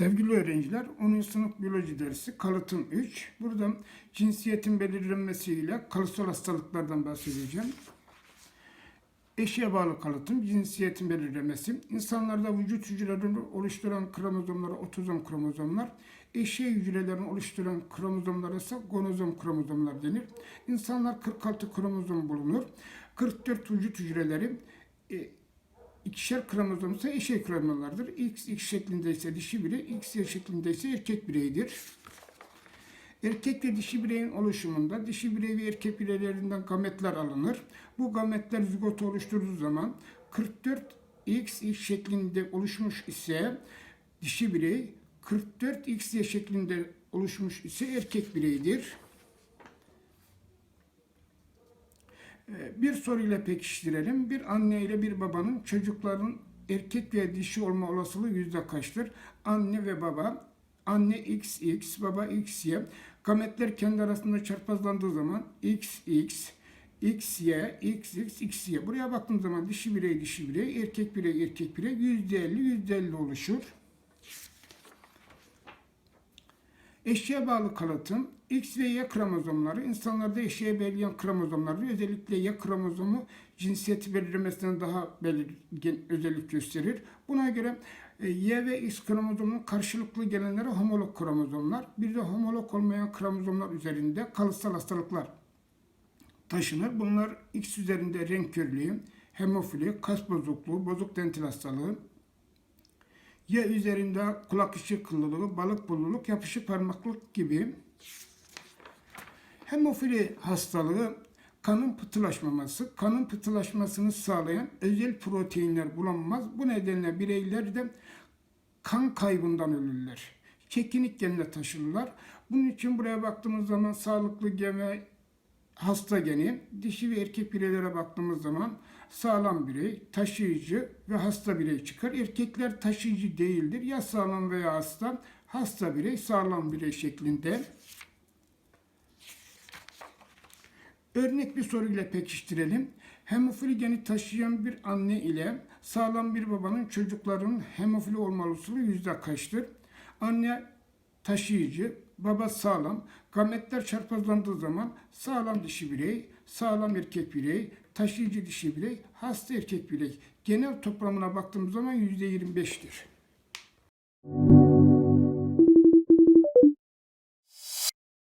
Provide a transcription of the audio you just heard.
öğrenciler 10. sınıf biyoloji dersi kalıtım 3. Burada cinsiyetin belirlenmesiyle kalıtsal hastalıklardan bahsedeceğim. Eşeğe bağlı kalıtım, cinsiyetin belirlemesi, insanlarda vücut hücrelerini oluşturan kromozomlara otozom kromozomlar, eşeğe hücrelerini oluşturan kromozomlara ise gonozom kromozomlar denir. İnsanlar 46 kromozom bulunur. 44 vücut hücreleri e, ikişer kromozom ise eşey kromozomlardır. X, X şeklinde ise dişi birey, X, Y şeklinde ise erkek bireydir. Erkek ve dişi bireyin oluşumunda dişi birey ve erkek bireylerinden gametler alınır. Bu gametler zigotu oluşturduğu zaman 44 X, X şeklinde oluşmuş ise dişi birey, 44 X, Y şeklinde oluşmuş ise erkek bireydir. Bir soruyla pekiştirelim. Bir anne ile bir babanın çocukların erkek veya dişi olma olasılığı yüzde kaçtır? Anne ve baba, anne XX, baba XY. Gametler kendi arasında çarpazlandığı zaman XX, XY, XX, XY. Buraya baktığım zaman dişi birey, dişi birey, erkek birey, erkek birey yüzde elli, yüzde elli oluşur. Eşeğe bağlı kalıtım, X ve Y kromozomları insanlarda eşeğe belirleyen kromozomlardır. Özellikle Y kromozomu cinsiyeti belirlemesinden daha belirgin özellik gösterir. Buna göre e, Y ve X kromozomunun karşılıklı gelenleri homolog kromozomlar. Bir de homolog olmayan kromozomlar üzerinde kalıtsal hastalıklar taşınır. Bunlar X üzerinde renk körlüğü, hemofili, kas bozukluğu, bozuk dentil hastalığı, Y üzerinde kulak içi kıllılığı, balık bulluluk, yapışık parmaklık gibi hemofili hastalığı kanın pıhtılaşmaması, kanın pıhtılaşmasını sağlayan özel proteinler bulunmaz. Bu nedenle bireyler de kan kaybından ölürler. Çekinik genle taşırlar. Bunun için buraya baktığımız zaman sağlıklı geme hasta geni, dişi ve erkek bireylere baktığımız zaman sağlam birey, taşıyıcı ve hasta birey çıkar. Erkekler taşıyıcı değildir. Ya sağlam veya hasta, hasta birey, sağlam birey şeklinde. Örnek bir soruyla pekiştirelim. Hemofili geni taşıyan bir anne ile sağlam bir babanın çocuklarının hemofili olma olasılığı yüzde kaçtır? Anne taşıyıcı, baba sağlam. Gametler çarpazlandığı zaman sağlam dişi birey, sağlam erkek birey, taşıyıcı dişi birey, hasta erkek birey. Genel toplamına baktığımız zaman yüzde 25'tir.